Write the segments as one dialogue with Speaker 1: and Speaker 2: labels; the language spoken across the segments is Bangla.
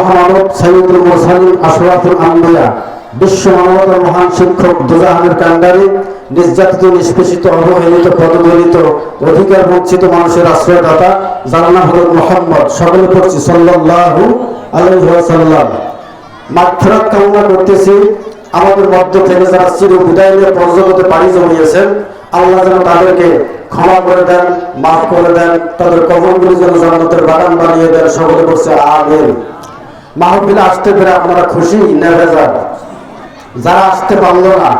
Speaker 1: মহামানব সাইয়দুল মুরসালিন আশরাফুল আম্বিয়া, বিশ্ব মানবতার মহান শিক্ষক দুজাহানের কান্ডারি নির্যাতিত, নিষ্পেষিত, অবহেলিত, পদদলিত, অধিকার বঞ্চিত মানুষের আশ্রয়দাতা, যার নাম হল মোহাম্মদ সকলে পড়ছি সাল্লাল্লাহু আলাইহি ওয়াসাল্লাম। মাগফিরাত কামনা করতেছি, আমাদের মধ্য থেকে যারা চির বিদায় নিয়ে পরজগতে পাড়ি জমিয়েছেন, আল্লাহ যেন তাদেরকে ক্ষমা করে দেন, মাফ করে দেন, তাদের কবরগুলি যেন জান্নাতের বাগান বানিয়ে দেন, সকলে করছে আমিন। মাহফিলে আসতে পেরে আপনারা খুশি নেভেজার যারা আসতে পারল না,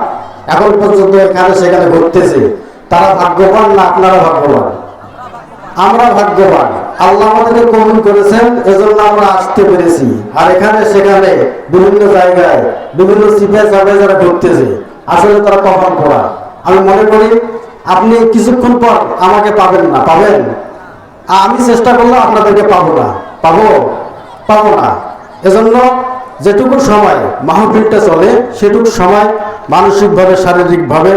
Speaker 1: এখন পর্যন্ত এখানে সেখানে ঘুরতেছে। তারা ভাগ্যবান না আপনারা ভাগ্যবান? আমরা ভাগ্যবান। আল্লাহ আমাদেরকে কবুল করেছেন, এজন্য আমরা আসতে পেরেছি। আর এখানে সেখানে বিভিন্ন জায়গায়, বিভিন্ন সিপে যাবে যারা ঘুরতেছে, আসলে তারা কখন পড়া আমি মনে করি, আপনি কিছুক্ষণ পর আমাকে পাবেন না, পাবেন? আমি চেষ্টা করলে আপনাদেরকে পাবো না। পাবো? পাবো না। এজন্য যেটুকু সময় মাহফিলটা চলে, সেটুকু সময় মানসিকভাবে, শারীরিকভাবে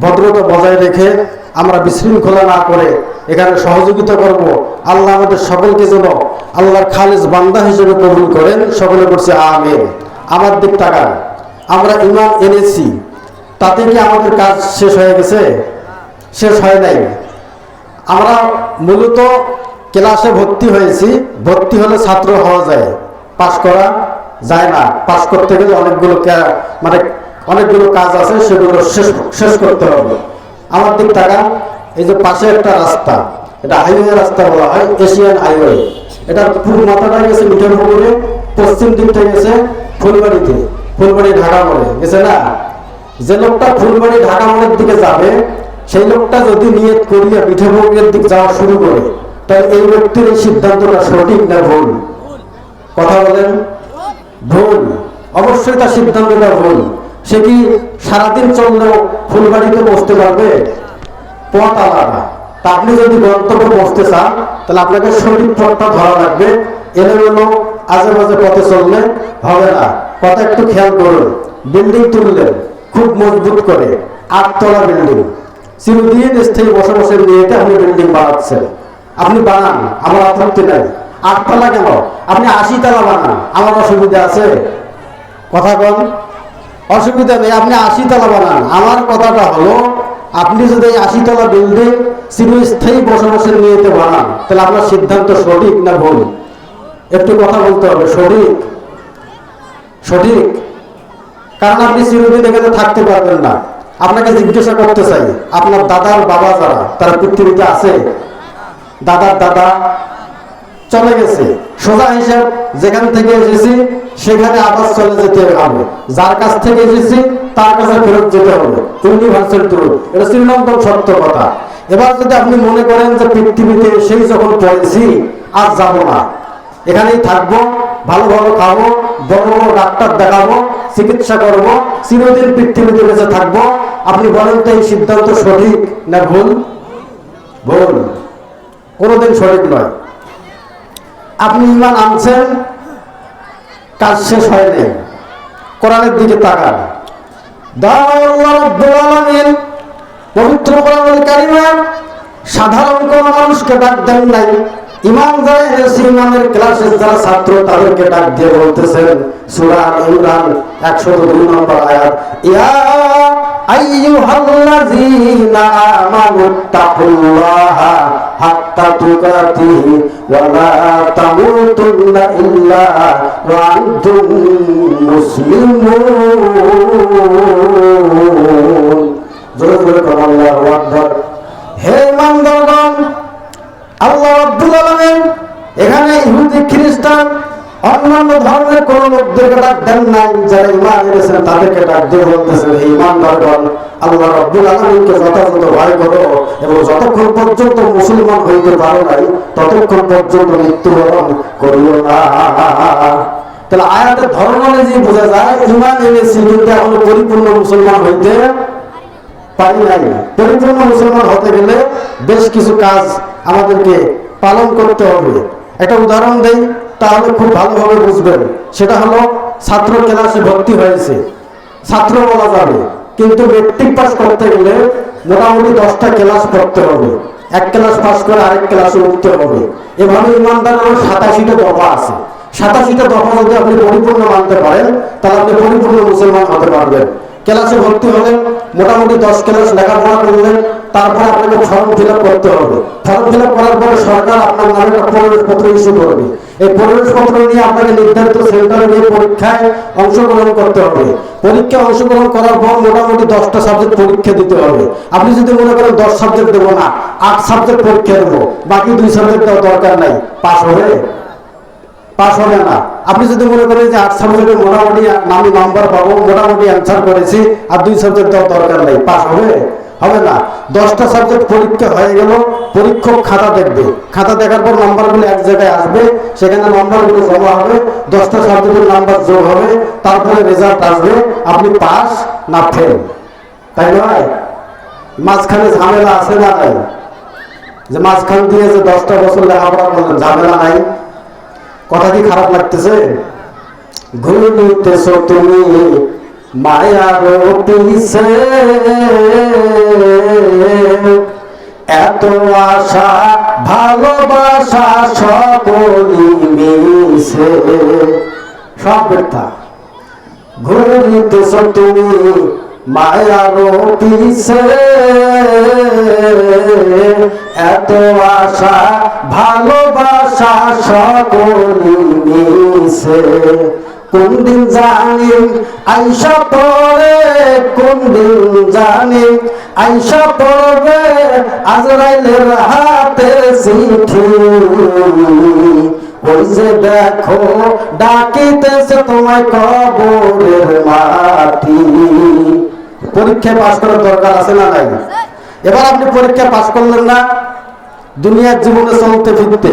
Speaker 1: ভদ্রতা বজায় রেখে আমরা বিশৃঙ্খলা না করে এখানে সহযোগিতা করব। আল্লাহ আমাদের সকলকে যেন আল্লাহর খালিজ বান্দা হিসেবে কবুল করেন। সকলে করছে আমিন। আমার দিক তাকান। আমরা ইমান এনেছি। তাতে কি আমাদের কাজ শেষ হয়ে গেছে? শেষ হয় নাই। আমরা মূলত ক্লাসে ভর্তি হয়েছি। ভর্তি হলে ছাত্র হওয়া যায়। পাশ করা যায় না। পাশ করতে গেলে অনেকগুলো মানে অনেকগুলো কাজ আছে, সেগুলো শেষ শেষ করতে হবে। আমার দিক টাকা এই যে পাশে একটা রাস্তা, এটা হাইওয়ে রাস্তা বলা হয়, এশিয়ান হাইওয়ে। এটা পূর্ব মাথাটা গেছে মিঠের পশ্চিম দিকটা গেছে ফুলবাড়িতে, ফুলবাড়ি ঢাকা মোড়ে গেছে না? যে লোকটা ফুলবাড়ি ঢাকা মোড়ের দিকে যাবে, সেই লোকটা যদি নিয়ত করিয়া পিঠেভোগের দিকে যাওয়া শুরু করে, তাহলে এই ব্যক্তির এই সিদ্ধান্তটা সঠিক না ভুল? কথা বলেন। ভুল। অবশ্যই তার সিদ্ধান্তটা ভুল। সে কি সারাদিন চললেও ফুলবাড়িতে বসতে পারবে? পথ আলাদা। তা আপনি যদি গন্তব্যে বসতে চান, তাহলে আপনাকে সঠিক পথটা ধরা লাগবে। এলোমেলো আজে বাজে পথে চললে হবে না। কথা একটু খেয়াল করুন। বিল্ডিং তুললেন, খুব মজবুত করে। আটতলা বিল্ডিং। চিরদিন স্থায়ী বসবাসের নিয়েতে আপনি বিল্ডিং বানাচ্ছেন। আপনি বানান আমার আপত্তি নাই। আটতলা কেন আপনি আশি তলা বানান, আমার অসুবিধা আছে। কথা কন। অসুবিধা নেই, আপনি আশি তলা বানান। আমার কথাটা হলো, আপনি যদি এই আশি তলা বিল্ডিং চিরস্থায়ী বসবাসের নিয়েতে বানান, তাহলে আপনার সিদ্ধান্ত সঠিক না ভুল? একটু কথা বলতে হবে, সঠিক? সঠিক? কারণ আপনি চিরদিন এখানে থাকতে পারবেন না। আপনাকে জিজ্ঞাসা করতে চাই, আপনার দাদার বাবা যারা, তারা পৃথিবীতে আছে? দাদার দাদা চলে গেছে। সোজা হিসাব, যেখান থেকে এসেছি, সেখানে আবার চলে যেতে হবে। যার কাছ থেকে এসেছি, তার কাছে ফেরত যেতে হবে। ইউনিভার্সাল ট্রুথ এটা শ্রীনন্দন সত্য কথা। এবার যদি আপনি মনে করেন যে পৃথিবীতে সেই যখন পড়েছি, আর যাব না। এখানেই থাকব, ভালো ভালো খাব, বড় বড় ডাক্তার দেখাবো, চিকিৎসা করব, চিরদিন পৃথিবীতে বেঁচে থাকব। আপনি বলেন তো এই সিদ্ধান্ত সঠিক না ভুল? ভুল। কোনোদিন সঠিক নয়। আপনি ইমান আনছেন, কাজ শেষ হয়নি কোরআনের দিকে তাকান। পবিত্র সাধারণ কোন মানুষকে ডাক দেন নাই। ইমান যারা ছাত্র, তাদেরকে ডাক দিয়ে বলতেছেন, সূরা আল ইমরান 102 নম্বর আয়াত আইয়ুহাল্লাযীনা আমানু তাকুল্লাহা হাত্তা তুকাতিহি ওয়া লা তামুতুন্না ইল্লা হে আলামিন এখানে ইহুদি খ্রিস্টান অন্যান্য ধর্মের কোন লোকদেরকে ডাক দেন নাই, যারা ইমান এনেছেন, তাদেরকে ডাক দিয়ে বলতেছেন ইমানদারগণ আল্লাহ যথাযথ ভয় করো এবং যতক্ষণ পর্যন্ত মুসলমান হইতে পারো নাই, ততক্ষণ পর্যন্ত মৃত্যুবরণ করিও না। তাহলে আয়াতের ধর্ম অনুযায়ী বোঝা যায় ইমান এনেছি কিন্তু এখনও পরিপূর্ণ মুসলমান হইতে পারি নাই। পরিপূর্ণ মুসলমান হতে গেলে বেশ কিছু কাজ আমাদেরকে পালন করতে হবে। একটা উদাহরণ দেই, তাহলে খুব ভালোভাবে বুঝবেন। সেটা হলো, ছাত্র ক্লাসে ভর্তি হয়েছে। ছাত্র বলা যাবে, কিন্তু মেট্রিক পাস করতে গেলে মোটামুটি দশটা ক্লাস পড়তে হবে। এক ক্লাস পাস করে আরেক ক্লাসে উঠতে হবে। এভাবে ইমানদার আমার সাতাশিটা দফা আছে। সাতাশিটা দফা যদি আপনি পরিপূর্ণ মানতে পারেন, তাহলে আপনি পরিপূর্ণ মুসলমান হতে পারবেন। ক্লাসে ভর্তি হলেন মোটামুটি দশ ক্লাস লেখাপড়া করলেন তারপরে আপনাকে ফর্ম ফিল করতে হবে। ফর্ম ফিল করার পরে সরকার আপনার নামে প্রবেশপত্র ইস্যু করবে। এই প্রবেশপত্র নিয়ে আপনাকে নির্ধারিত সেন্টারে নিয়ে পরীক্ষায় অংশগ্রহণ করতে হবে। পরীক্ষায় অংশগ্রহণ করার পর মোটামুটি দশটা সাবজেক্ট পরীক্ষা দিতে হবে। আপনি যদি মনে করেন দশ সাবজেক্ট দেবো না, আট সাবজেক্ট পরীক্ষা দেবো, বাকি দুই সাবজেক্ট দেওয়ার দরকার নাই, পাশ হবে? পাশ হবে না। আপনি যদি মনে করেন যে আট সাবজেক্টে মোটামুটি আমি নাম্বার পাবো, মোটামুটি অ্যান্সার করেছি, আর দুই সাবজেক্ট দেওয়ার দরকার নেই, পাশ হবে? হবে না। দশটা সাবজেক্ট পরীক্ষা হয়ে গেল, পরীক্ষক খাতা দেখবে। খাতা দেখার পর নাম্বারগুলো এক জায়গায় আসবে, সেখানে নাম্বারগুলো জমা হবে, দশটা সাবজেক্টের নাম্বার যোগ হবে, তারপরে রেজাল্ট আসবে, আপনি পাস না ফেল তাই নয়? মাঝখানে ঝামেলা আছে না নাই? যে মাঝখান দিয়ে যে দশটা বছর লেখাপড়া করলেন, ঝামেলা নাই? কথা কি খারাপ লাগতেছে? ঘুরতেছ তুমি। মায়ার পিছে এত আশা, ভালোবাসা সকলি মিশে সব ব্যর্থা ঘুরতেছ তুমি মায়ার পিছে এত আশা, ভালোবাসা সকলি মিশে কোন দিন জানি আইসা পড়ে কোন দিন জানি আইসা পড়বে, আজরাইলের হাতে চিঠি। ওই যে দেখো, ডাকিতেছে তোমায় কবরের মাটি। পরীক্ষায় পাশ করার দরকার আছে না নাই? এবার আপনি পরীক্ষা পাশ করলেন না, দুনিয়ার জীবনে চলতে ফিরতে।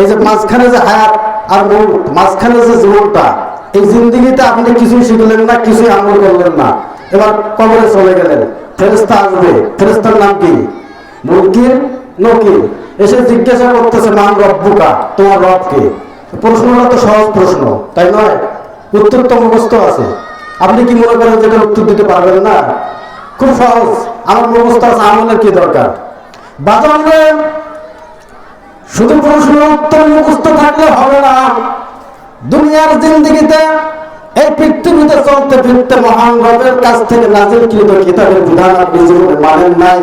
Speaker 1: এই যে মাঝখানে যে হায়াত আর মৌত মাঝখানে যে জীবনটা এই জিন্দিগিতে আপনি কিছুই শিখলেন না, কিছুই আমল করলেন না। এবার কবরে চলে গেলেন ফেরেস্তা আসবে। ফেরেস্তার নাম কি? মুরগির নকির এসে জিজ্ঞাসা করতেছে, মান রব্বুকা? তোমার রবকে প্রশ্নটা তো সহজ প্রশ্ন, তাই নয়? উত্তর তো মুখস্থ আছে। আপনি কি মনে করেন যেটা উত্তর দিতে পারবেন না? খুব সহজ। আমার মুখস্থ আছে, আমলের কি দরকার? বাজারে শুধু প্রশ্ন উত্তর মুখস্থ থাকলে হবে না দুনিয়ার জিন্দিগিতে এই পৃথিবীতে চলতে ফিরতে মহান রবের কাছ থেকে নাজিলকৃত কিতাবের বিধান আপনি জীবনে মানেন নাই।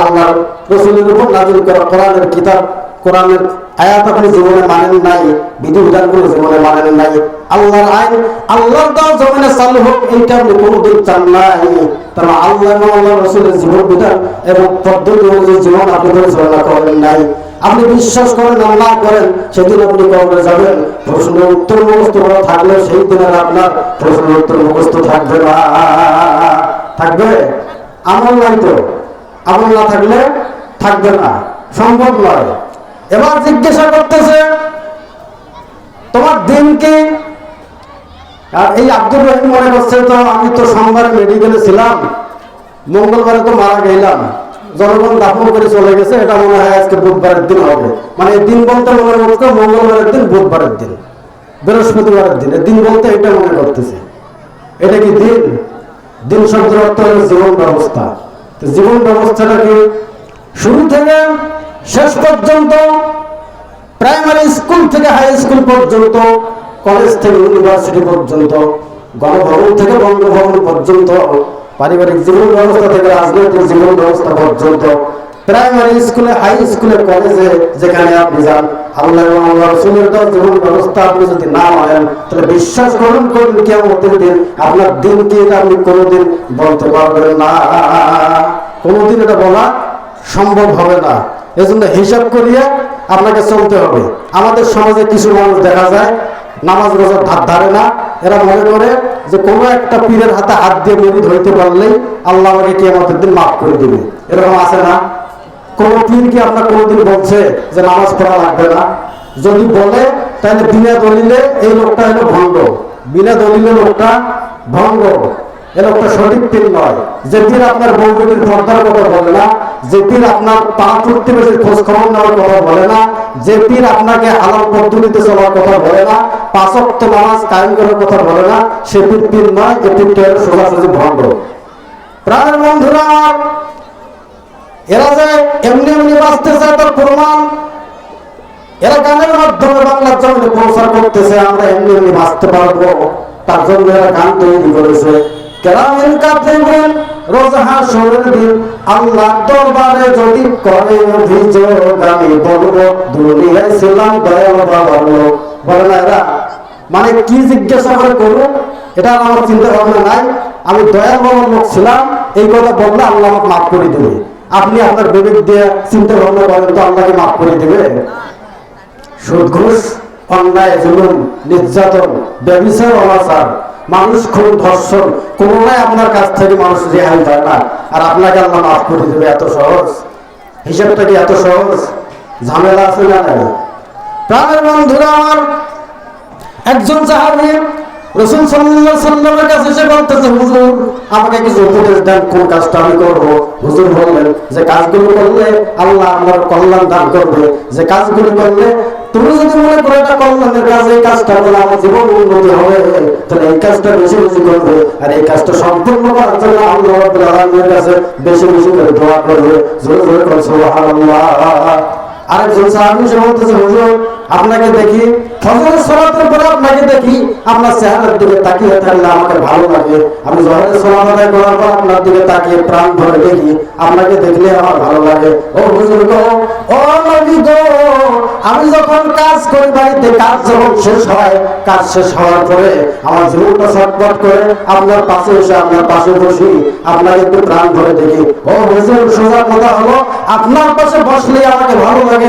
Speaker 1: আল্লাহ রসুলের উপর নাজিল করা কোরআনের কিতাব, কোরআনের আয়াত আপনি জীবনে মানেন নাই, বিধি বিধানগুলো জীবনে মানেন নাই। আল্লাহর আইন, আল্লাহর দাও জমিনে চালু হোক, এইটা আপনি কোনোদিন চান নাই। তারা আল্লাহ আল্লাহ রসুলের জীবন বিধান এবং পদ্ধতি অনুযায়ী জীবন আপনি পরিচালনা করেন নাই। আপনি বিশ্বাস করেন না করেন, সেদিন আপনি কবরে যাবেন। প্রশ্নের উত্তর মুখস্থ করা থাকলে সেই দিন আর আপনার প্রশ্ন উত্তর মুখস্থ থাকবে না। থাকবে? আমল নাই তো। আমল না থাকলে থাকবে না। সম্ভব নয়। এবার জিজ্ঞাসা করতেছে, তোমার দিন কি? এই আব্দুর রহিম মনে করছে, তো আমি তো সোমবারে মেডিকেলে ছিলাম। মঙ্গলবারে তো মারা গেলাম। জনগণ দাফন করে চলে গেছে, এটা মনে হয় আজকে বুধবারের দিন হবে। মানে দিন বলতে মনে করছে মঙ্গলবারের দিন, বুধবারের দিন, বৃহস্পতিবারের দিন। দিন বলতে এটা মনে করতেছে। এটা কি দিন? দিন শব্দের অর্থ হলো জীবন ব্যবস্থা। জীবন ব্যবস্থাটা কি? শুরু থেকে শেষ পর্যন্ত, প্রাইমারি স্কুল থেকে হাই স্কুল পর্যন্ত, কলেজ থেকে ইউনিভার্সিটি পর্যন্ত, গণভবন থেকে বঙ্গভবন পর্যন্ত পারিবারিক জীবন ব্যবস্থা থেকে রাজনৈতিক জীবন ব্যবস্থা পর্যন্ত, প্রাইমারি স্কুলে, হাই স্কুলে, কলেজে যেখানে আপনি যান, আল্লাহ রসুলের জীবন ব্যবস্থা আপনি যদি না মানেন, তাহলে বিশ্বাস করুন দিন, আপনার দিন কি এটা আপনি কোনোদিন বলতে পারবেন না। কোনোদিন এটা বলা সম্ভব হবে না। এজন্য হিসাব করিয়ে আপনাকে চলতে হবে। আমাদের সমাজে কিছু মানুষ দেখা যায় নামাজ রোজা ধার ধারে না। এরা মনে করে যে কোনো একটা পীরের হাতে হাত দিয়ে মুড়ি ধরতে পারলেই আল্লাহ আমাকে কি আমাদের দিন মাফ করে দিবে। এরকম আছে না? কোন পীর কি আপনার কোনোদিন বলছে যে নামাজ পড়া লাগবে না? যদি বলে, তাহলে বিনা দলিলে এই লোকটা হলো ভণ্ড বিনা দলিলে লোকটা ভঙ্গ। এ লোকটা সঠিক পীর নয়। যে পীর আপনার বৌদির পর্দার কথা বলে না, যে পীর আপনার পা প্রতিবেশীর খোঁজ খবর নেওয়ার কথা বলে না, যে পীর আপনাকে হালাল পদ্ধতিতে চলার কথা বলে না পাঁচক্ত নামাজ কায়েম করার কথা বলে না সে পীর নয় যে পীরটা সোজাসুজি ভণ্ড প্রাণের বন্ধুরা, এরা যে এমনি এমনি বাঁচতে চায় তার প্রমাণ, এরা গানের মাধ্যমে বাংলার জমিনে প্রচার করতেছে, আমরা এমনি এমনি বাঁচতে পারব। তার জন্য এরা গান তৈরি করেছে। কেরামের কাতেবেন রোজ হাসরের দিন আল্লাহ দরবারে যদি করে অভিযোগ, আমি বলব, দুনিয়ায় ছিলাম দয়াল বাবার লোক বলে না মানে কি জিজ্ঞাসা করে করব? এটা আমার চিন্তা ভাবনা নাই। আমি দয়াল বাবার লোক ছিলাম, এই কথা বললে আল্লাহ আমাকে মাফ করে দেবে। আপনি আপনার বিবেক দিয়ে চিন্তা ভাবনা করেন তো আল্লাহকে মাফ করে দেবে। অন্যায়, জুলুম, নির্যাতন ব্যবসায় অনাচার, মানুষ ধর্ষণ, কোনোটাই আপনার কাছ থেকে মানুষ রেহাই না। আর আপনাকে আল্লাহ মাফ করে দেবে, এত সহজ। হিসাবটা কি এত সহজ? ঝামেলা আছে না প্রাণের বন্ধুরা আমার একজন সাহাবী রসুল কাছে বলতেছে, হুজুর, আমাকে কিছু উপদেশ কোন কাজটা আমি হুজুর বললেন, যে কাজগুলো করলে আল্লাহ আমার কল্যাণ দান করবে। যে কাজগুলো করলে তুমি যদি মনে করো এটা কল্যাণের কাজ, এই কাজটা করলে আমার জীবন উন্নতি হবে, তাহলে এই কাজটা বেশি বেশি করবে। আর এই কাজটা সম্পূর্ণ করার জন্য আল্লাহ কাছে বেশি বেশি করে দোয়া করবে। জোরে জোরে সুবহানাল্লাহ। আরেকজন আপনাকে দেখি। আপনাকে দেখি। আপনার চেহারার দিকে তাকিয়ে থাকলে আমাকে ভালো লাগে। আমি জহরের আদায় করার পর আপনার দিকে তাকিয়ে প্রাণ দেখি। আপনাকে দেখলে আমার ভালো লাগে। ও হুজুর গো, ও নবী গো, আমি যখন কাজ করি বাড়িতে, কাজ যখন শেষ হয়, কাজ শেষ হওয়ার পরে আমার জীবনটা করে আপনার পাশে এসে আপনার পাশে বসি, আপনাকে একটু প্রাণ ভরে দেখি। ও হুজুর, সোজা কথা হলো, আপনার পাশে বসলে আমাকে ভালো লাগে।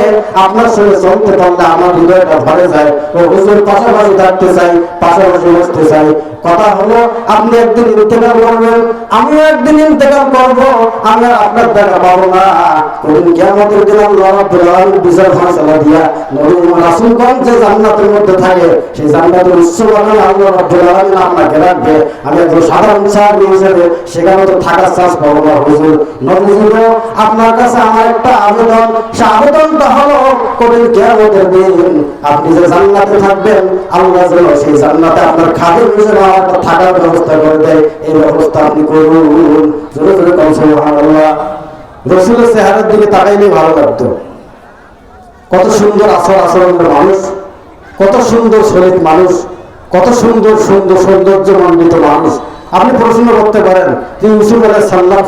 Speaker 1: আপনার সঙ্গে চলতে পারলে আমার হৃদয়টা ভরে যায়, ও হুজুর পাশাপাশি থাকতে চাই, পাশাপাশি বসতে চাই। কথা হলো, আপনি একদিন ইন্তেকাল করবেন, আমিও একদিন ইন্তেকাল করব, আমি আপনার দেখা পাবো না। কিয়ামতের দিন আল্লাহ রাব্বুল আলামিন বিচার ফয়সালা দিয়া নবী রাসূলগণ যে জান্নাতের মধ্যে থাকে। সেই জান্নাতের উচ্চ আল্লাহ রাব্বুল আলামিন আপনাকে রাখবে। আমি একজন সাধারণ সাহাবী হিসেবে সেখানে তো থাকার চান্স পাবো না, হুজুর। নবী আপনার কাছে আমার একটা আবেদন, সে কত সুন্দর মানুষ, কত সুন্দর শরীর মানুষ, কত সুন্দর সুন্দর সৌন্দর্য মণ্ডিত মানুষ। আপনি প্রশ্ন করতে পারেন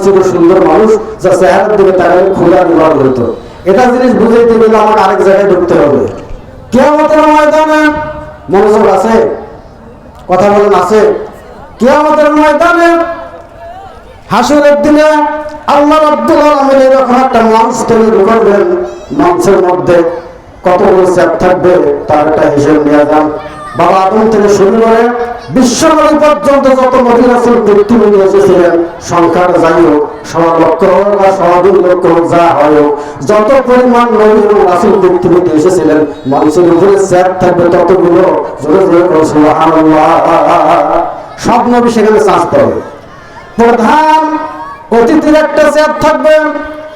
Speaker 1: ছিল সুন্দর মানুষ যা চেহারার দিকে তাকাইলে খোলা নির্ভর হইতো। এটা জিনিস বুঝাইতে গেলে আমাকে আরেক জায়গায় ঢুকতে হবে। কেয়ামতের ময়দানে, মনোযোগ আছে? কথা বলেন, আছে? কেয়ামতের ময়দানে হাসরের দিনে আল্লাহ আব্দুল আলমের এরকম একটা মঞ্চ তৈরি করবেন মঞ্চের মধ্যে কতগুলো স্যাপ থাকবে, তার একটা হিসেব নেওয়া যান। বাবা আদম থেকে শুরু করে বিশ্বনবী পর্যন্ত যত পৃথিবী নিয়ে এসেছিলেন সংখ্যাটা যাই হোক সবা লক্ষ হোক বা সবা দুই লক্ষ হোক, যা হয় হোক, যত পরিমাণ নবী এবং রাসূল পৃথিবীতে এসেছিলেন, মানুষের উপরে চ্যাপ থাকবে ততগুলো জোরে জোরে করে সুবহানাল্লাহ। সব নবী সেখানে চান্স পাবে প্রধান অতিথির একটা চেয়ার থাকবে।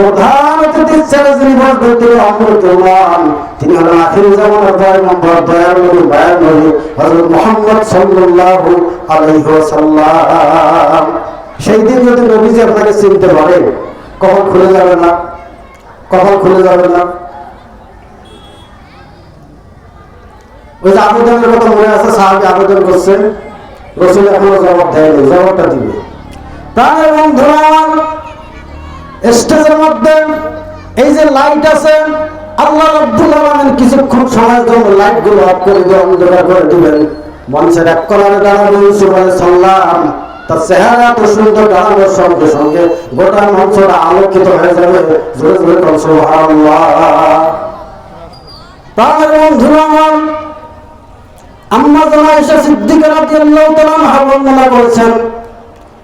Speaker 1: প্রধান অতিথির ছেলে যিনি বসবেন তিনি অমৃতমান তিনি হলেন আখির জামানের দয় নম্বর, দয়ার নবী, বায়ার নবী, হযরত মুহাম্মদ সাল্লাল্লাহু আলাইহি সেই দিন যদি নবীজি আপনাকে চিনতে পারে, কখন খুলে যাবে না? কখন খুলে যাবে না? ওই যে আবেদনের কথা মনে আছে, সাহাবি আবেদন করছেন রসুল এখনও জবাব দেয়নি, জবাবটা দিবে। তার বন্ধুরা স্টেজের মধ্যে এই যে লাইট আছে, আল্লাহ রাব্বুল আলামিন কিছুক্ষণ সময়ের জন্য লাইটগুলো অফ করে দিয়ে অন্ধকার করে দিবেন। মঞ্চের এক কলারে দাঁড়ানো আলাইহিস সালাম তার চেহারা এত সুন্দর দাঁড়ানোর সঙ্গে সঙ্গে গোটা মঞ্চটা আলোকিত হয়ে যাবে। জোরে জোরে তাহলে বন্ধুরা আমার, আম্মা জানা এসে সিদ্দিক রাদিয়াল্লাহু তাআলা আনহা বর্ণনা করেছেন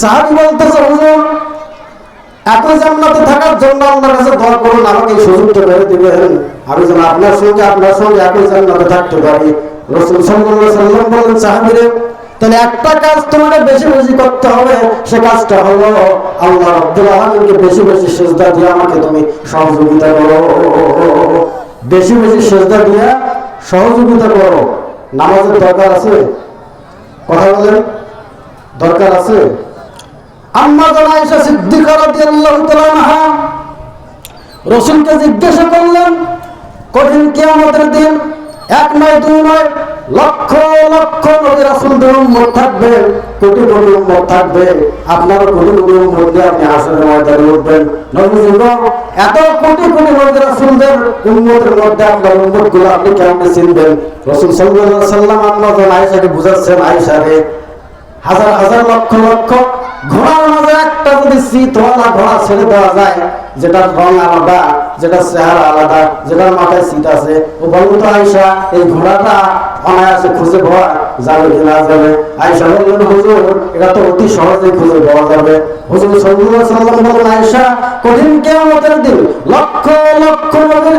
Speaker 1: সাহাবি বলতেছে, হুজুর একই জান্নাতে থাকার জন্য আল্লাহর কাছে দোয়া করুন, আমাকে এই সুযোগটা করে দিবেন। আমি যেন আপনার সঙ্গে আপনার সঙ্গে একই জান্নাতে থাকতে পারি। রসুল সাল্লাল্লাহু সাল্লাম বলেন সাহাবীরে, তাহলে একটা কাজ তোমাকে বেশি বেশি করতে হবে, সে কাজটা হলো আল্লাহ রাব্বুল আলামিনকে বেশি বেশি সেজদা দিয়ে আমাকে তুমি সহযোগিতা করো। বেশি বেশি সেজদা দিয়ে সহযোগিতা করো। নামাজের দরকার আছে? কথা বলেন। দরকার আছে? আম্মা জিজ্ঞাসা করলেন কঠিন কিয়ামতের দিন? এক নয়, দুই নয়, লক্ষ লক্ষ নবী রাসূলদের উম্মত থাকবে, কোটি কোটি উম্মত থাকবে। আপনারও কোটি কোটি উম্মত দিয়ে আপনি হাসরের ময়দানে উঠবেন। নবীজি এত কোটি কোটি নবী রাসূলদের উম্মতের মধ্যে আপনার উম্মতগুলো আপনি কেমনে চিনবেন? রাসূল সাল্লাল্লাহু সাল্লাম আম্মা আয়েশাকে বুঝাচ্ছেন, আয়েশা রে, হাজার হাজার লক্ষ লক্ষ ঘোড়ার মাঝে একটা যদি শীতওয়ালা ঘোড়া ছেড়ে দেওয়া যায়। যেটার রং আলাদা যেটার চেহারা আলাদা, যেটার মাথায় শীত আছে। ও বলুন তো আয়সা এই ঘোড়াটা অনায়াসে খুঁজে পাওয়া যাবে কি না যাবে। আয়সা বললেন, হুজুর, এটা তো অতি সহজেই খুঁজে পাওয়া যাবে। হুজুর সাল্লাল্লাহু সাল্লাম বলেন আয়সা কঠিন কিয়ামতের দিন লক্ষ লক্ষ নবীর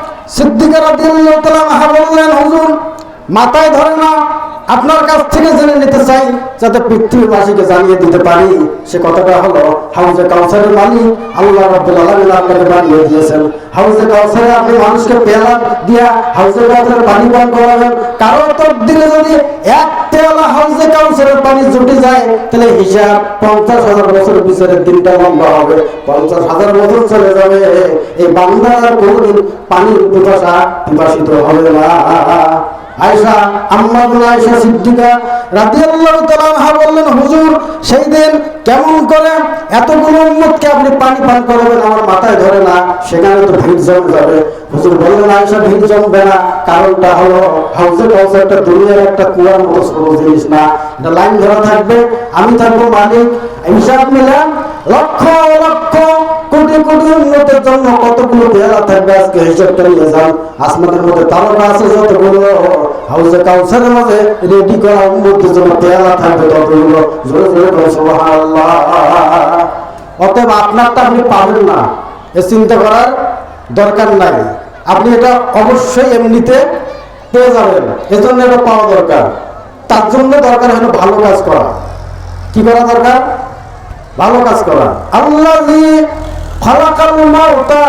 Speaker 1: সিদ্দিকা রাদিয়াল্লাহু তাআলা আনহা বললেন হুজুর মাথায় ধরে না, আপনার কাছ থেকে জেনে নিতে চাই, যাতে পৃথিবীবাসীকে জানিয়ে দিতে পারি সে কথাটা হলো, হাউজে কাউসারের মালিক আল্লাহ রাব্বুল আলামিন আপনাকে বানিয়ে দিয়েছেন। হাউজে কাউসারে আপনি মানুষকে পেয়ালা দিয়া হাউজে কাউসারের পানি পান করাবেন। কারও তকদিরে যদি এক পেয়ালা হাউজে কাউসারের পানি জুটে যায়, তাহলে হিসাব পঞ্চাশ হাজার বছরের পিছনের দিনটা লম্বা হবে। পঞ্চাশ হাজার বছর চলে যাবে। এই বান্দার কোনোদিন পানির পিপাসা পিপাসিত হবে না। আয়েশা, আম্মা আয়েশা সিদ্দিকা বললেন, হুজুর, সেই দিন কেমন করে এতগুলো আপনি পানি পান আমার মাথায় ধরে না, সেখানে তো ভিড় জমে হুজুর বললেন, আয়েশা, ভিড় জমবে না। কারণটা হলো, হাউজে কাউসারটা দুনিয়ার একটা কুয়ার মতো জিনিস না। এটা লাইন ধরা থাকবে। আমি থাকব মালিক। হিসাব মিলান লক্ষ কতগুলো পেয়ারা থাকবে আজকে হিসাবটা নিয়ে যান আসমানের মধ্যে তারকা আছে যতগুলো হাউসে কাউসারের মাঝে রেডি করা উন্নতির জন্য পেয়ারা থাকবে ততগুলো। জোরে জোরে সুবহানাল্লাহ। অতএব আপনারটা আপনি পাবেন না। এ চিন্তা করার দরকার নাই। আপনি এটা অবশ্যই এমনিতে পেয়ে যাবেন। এজন্য এটা পাওয়া দরকার। তার জন্য দরকার হলো ভালো কাজ করা। কি করা দরকার? ভালো কাজ করা। আল্লাহ মাউতা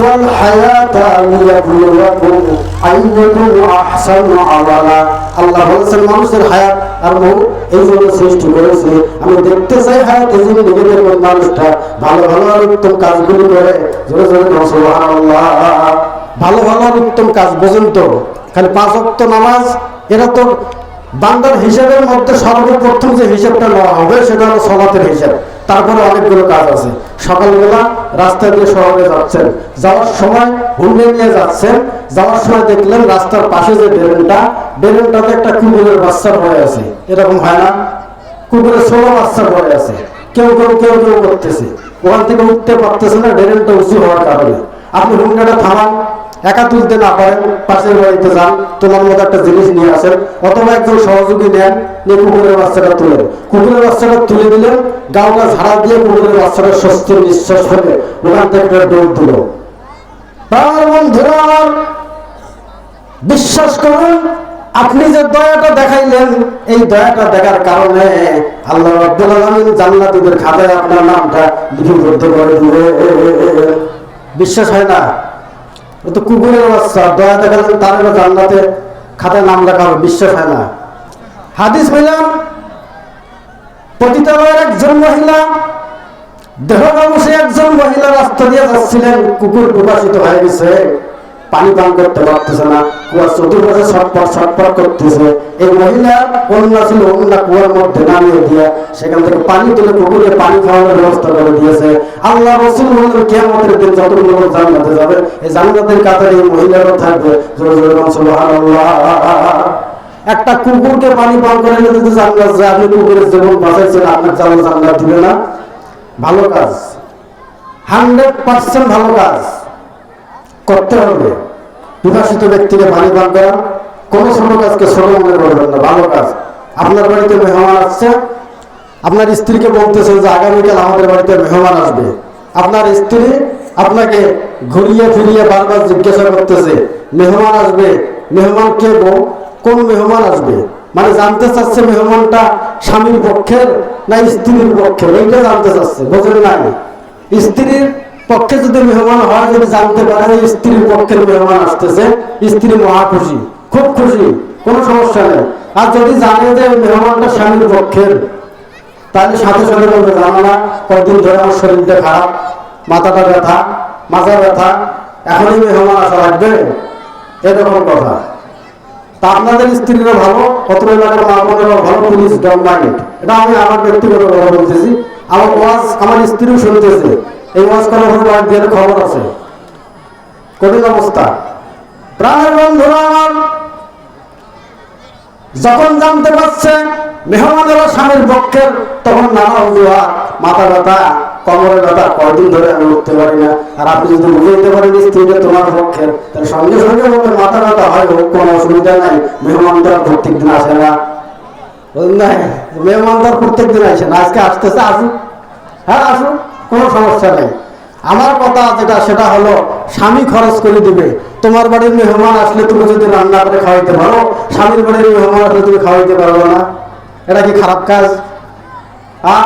Speaker 1: ওয়াল হায়াতা লিয়াবলুয়াকুম আইয়ুকুম আহসানু আমালা আল্লাহ বলেছেন, মানুষের হায়াত আর মৌ এই জন্য সৃষ্টি করেছে। আমি দেখতে চাই হায়াত, এই জন্য নিজেদের মানুষটা ভালো ভালো আর উত্তম কাজগুলি করে। জোরে জোরে ভালো ভালো আর উত্তম কাজ, বোঝেন তো। খালি পাঁচ ওয়াক্ত নামাজ, এরা তো বান্দার হিসাবের মধ্যে সর্বপ্রথম যে হিসাবটা নেওয়া হবে, সেটা হলো সলাতের হিসাব। তারপরে অনেকগুলো কাজ আছে। সকালবেলা রাস্তা দিয়ে শহরে যাচ্ছেন। যাওয়ার সময় হুন্ডে নিয়ে যাচ্ছেন। যাওয়ার সময় দেখলেন রাস্তার পাশে যে ড্রেনটা ড্রেনটাতে একটা কুকুরের বাচ্চা পড়ে আছে। এরকম হয় না? কুকুরের ষোলো বাচ্চা পড়ে আছে। কেউ কেউ কেউ কেউ করতেছে। ওখান থেকে উঠতে পারতেছে না ড্রেনটা উঁচু হওয়ার কারণে। আপনি হুন্ডাটা থামান। একা তুলতে না পারেন পাশের বাড়িতে যান তোমার মতো একটা জিনিস নিয়ে আসেন, অথবা একজন সহযোগী নেন, নিয়ে কুকুরের বাচ্চাটা তুলেন। কুকুরের বাচ্চাটা তুলে দিলেন গাওটা ঝাড়া দিয়ে কুকুরের বাচ্চাটা স্বস্তির নিঃশ্বাস ফেলে, ওখান থেকে একটা দৌড় দিল। তার বন্ধুরা, বিশ্বাস করুন, আপনি যে দয়াটা দেখাইলেন, এই দয়াটা দেখার কারণে আল্লাহ রাব্বুল আলামিন জান্নাতীদের খাতায় আপনার নামটা লিপিবদ্ধ করে দিবে বিশ্বাস হয় না? তো কুকুরের বাচ্চা, দয়া দেখালেন তার এবার জান্নাতে খাতায় নাম লেখা হবে, বিশ্বাস হয় না। হাদিস হইলাম পতিতালয়ের একজন মহিলা দেহ মানুষে একজন মহিলা রাস্তা দিয়ে যাচ্ছিলেন, কুকুর প্রকাশিত হয়ে গেছে। পানি পান করতে পারতেছে না, কুয়ার চতুর্পাশে ছটপট ছটপট করতেছে। এই মহিলা অন্য ছিল, অন্য কুয়ার মধ্যে নামিয়ে দিয়ে সেখান থেকে পানি তুলে কুকুরকে পানি ব্যবস্থা করে দিয়েছে। আল্লাহ রসুল বললেন কেমতের দিন যাবে, এই জান্নাতের কাতারে এই মহিলারও থাকবে। একটা কুকুরকে পানি পান করে নিতে যদি জান্নাত আপনি কুকুরের জীবন বাঁচাইছেন, আপনার জানা জান্নাত দিবে না। ভালো কাজ। হান্ড্রেড পার্সেন্ট ভালো কাজ। করতে হবে। বিভাসিত ব্যক্তিকে পানি পান করা, কোনো ছোট কাজকে ছোট মনে করবেন না, ভালো কাজ। আপনার বাড়িতে মেহমান আসছে, আপনার স্ত্রীকে বলতেছে যে আগামীকাল আমাদের বাড়িতে মেহমান আসবে। আপনার স্ত্রী আপনাকে ঘুরিয়ে ফিরিয়ে বারবার জিজ্ঞাসা করতেছে, মেহমান আসবে, মেহমান কে কোন মেহমান আসবে? মানে জানতে চাচ্ছে মেহমানটা স্বামীর পক্ষের না স্ত্রীর পক্ষের, এইটা জানতে চাচ্ছে, বোঝেন নাই। স্ত্রীর পক্ষে যদি মেহমান হয়, যদি জানতে পারে স্ত্রীর পক্ষের মেহমান আসতেছে, স্ত্রী মহা খুশি, খুব খুশি, কোনো সমস্যা নেই। আর যদি জানে যে মেহমানটা স্বামীর পক্ষের তাহলে সাথে সাথে বলবে জানো না কয়েকদিন ধরে আমার শরীরটা খারাপ, মাথাটা ব্যথা, মাথা ব্যথা, এখনই মেহমান আসা লাগবে? এরকম কথা। তা আপনাদের স্ত্রীরা ভালো অত এলাকার মা ভালো, পুলিশ ডন এটা আমি আমার ব্যক্তিগত কথা বলতেছি। আমার ওয়াজ আমার স্ত্রীও শুনতেছে। এই ওয়াজ করার কয়েক দিনের খবর আছে। কঠিন অবস্থা। প্রাণের বন্ধুরা যখন জানতে পারছে মেহমানেরা স্বামীর পক্ষের, তখন নানা অজুহাত মাথা ব্যথা, কমরের ব্যথা, কয়দিন ধরে আমি উঠতে পারি না। আর আপনি যদি বুঝাইতে পারেন স্ত্রীকে তোমার পক্ষের, তাহলে সঙ্গে সঙ্গে বলবে মাথা ব্যথা হয়, হোক, কোনো অসুবিধা নাই, মেহমানদার প্রত্যেক দিন আসে না? মেহমানদার প্রত্যেক দিন আসে না, আজকে আসতেছে, আসুক। হ্যাঁ আসুক। কোনো সমস্যা নেই আমার কথা যেটা সেটা হলো স্বামী খরচ করে দিবে তোমার বাড়ির মেহমান আসলে তুমি যদি রান্না করে খাওয়াইতে পারো স্বামীর বাড়ির মেহমান আসলে তুমি খাওয়াইতে পারবে না এটা কি খারাপ কাজ হ্যাঁ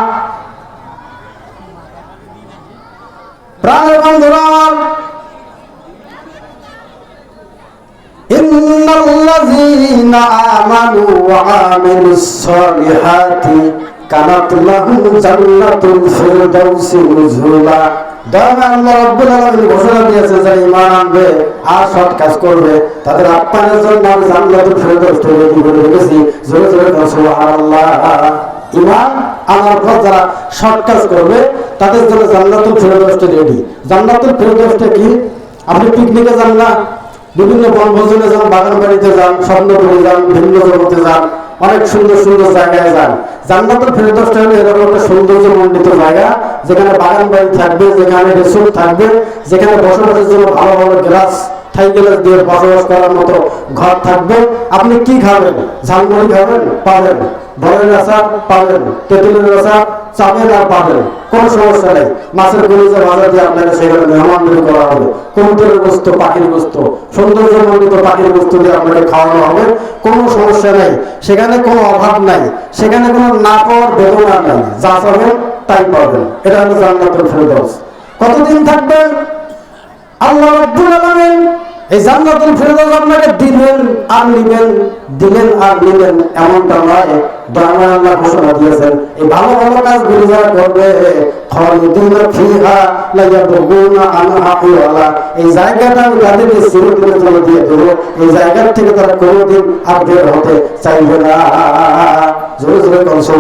Speaker 1: প্রাণের বন্ধুরা আমার إن الذين آمنوا وعملوا الصالحات কানাত লাহুম জান্নাতুল ফিরদাউসি নুজুলা। আল্লাহ আলামিন ঘোষণা দিয়েছে যারা ঈমান আনবে, আর সৎ কাজ করবে। তাদের জন্য আমি জান্নাতুল ফিরদাউস তৈরি করে রেখেছি। জোরে জোরে সুবহানাল্লাহ। ইমান আনার পর যারা সৎ কাজ করবে, তাদের জন্য জান্নাতুল ফিরদাউসটা রেডি জান্নাতুল ফিরদাউসটা কি? আপনি পিকনিকে যান না, বিভিন্ন বনভোজনে যান বাগান বাড়িতে যান, স্বপ্নপুরে যান, ভিন্ন জগতে যান অনেক সুন্দর সুন্দর জায়গায় যান। জান্নাতুল ফেরদৌসটা হলো এরকম একটা সৌন্দর্য মণ্ডিত জায়গা, যেখানে বাগান বাড়ি থাকবে, যেখানে রিসোর্ট থাকবে, যেখানে বসবাসের জন্য ভালো ভালো গ্লাস, থাই গ্লাস দিয়ে বসবাস করার মতো ঘর থাকবে। আপনি কি খাবেন? ঝালমুড়ি খাবেন? পাবেন। বলের রাসা পাবেন। তেঁতুলের আচার চাবেন আর পাবেন। কোনো সমস্যা নেই। মাছের গলিজা ভাজা দিয়ে আপনাকে সেখানে মেহমানদারি করা হবে। কবুতরের বস্তু পাখির বস্তু সৌন্দর্যমণ্ডিত পাখির বস্তু দিয়ে আপনাকে খাওয়ানো হবে। কোনো সমস্যা নেই। সেখানে কোনো অভাব নাই। সেখানে কোনো না পাওয়ার বেদনা নাই। যা চাবেন তাই পাবেন। এটা হলো জান্নাতুল ফেরদৌস কতদিন থাকবেন? আল্লাহ রাব্বুল আলামিন এই জান্নাতুল ফেরদৌস আপনাকে দিলেন আর নিবেন, দিলেন আর নিবেন এমনটা নয়। দয়াময় আল্লাহ ঘোষণা দিয়েছেন, এই ভালো ভালো কাজগুলি যারা করবে খালিদিনা ফিহা লা ইয়াবগুনা আনহা হিওয়ালা এই জায়গাটা আমি তাদেরকে চিরদিনের জন্য দিয়ে দেবো। এই জায়গার থেকে তারা কোনোদিন আর বের হতে চাইবে না। জোরে জোরে কনসো